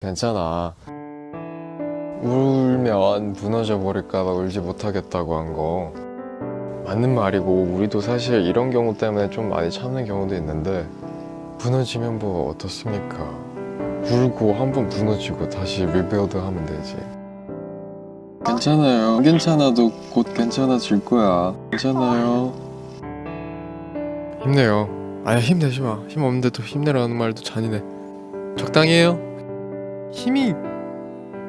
괜찮아. 울면 무너져 버릴까봐 울지 못하겠다고 한 거. 맞는 말이고, 우리도 사실 이런 경우 때문에 좀 많이 참는 경우도 있는데, 무너지면 뭐 어떻습니까? 울고 한 번 무너지고 다시 리빌드 하면 되지. 괜찮아요. 괜찮아도 곧 괜찮아질 거야. 괜찮아요. 힘내요. 아야 힘내지 마. 힘 없는데도 힘내라는 말도 잔인해. 적당히 해요. 힘이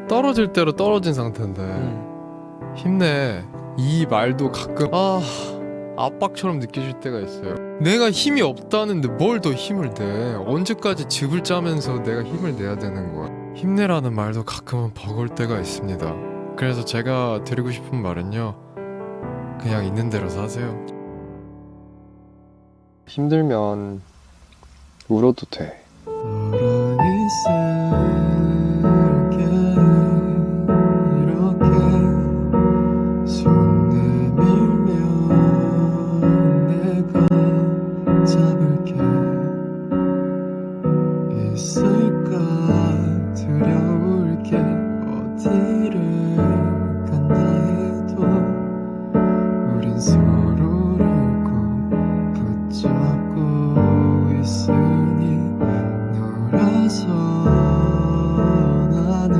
떨어질 대로 떨어진 상태인데 힘내. 이 말도 가끔 아 압박처럼 느껴질 때가 있어요. 내가 힘이 없다는데 뭘 더 힘을 내? 언제까지 즙을 짜면서 내가 힘을 내야 되는 거야? 힘내라는 말도 가끔은 버거울 때가 있습니다. 그래서 제가 드리고 싶은 말은요. 그냥 있는 대로 사세요. 힘들면 울어도 돼. 있을까? 두려울 게. 어디를 간다 해도 우린 서로를 꼭 붙잡고 있으니 너라서 나는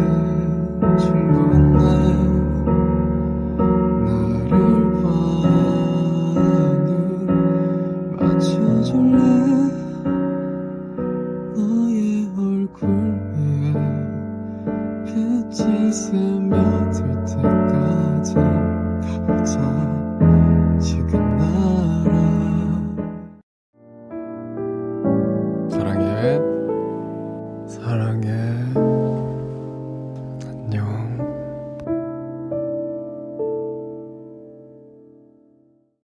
충분해. 나를 봐눈 맞춰줄래 위에 빛이 스며들 때까지 가보자 지금 나랑 사랑해. 사랑해.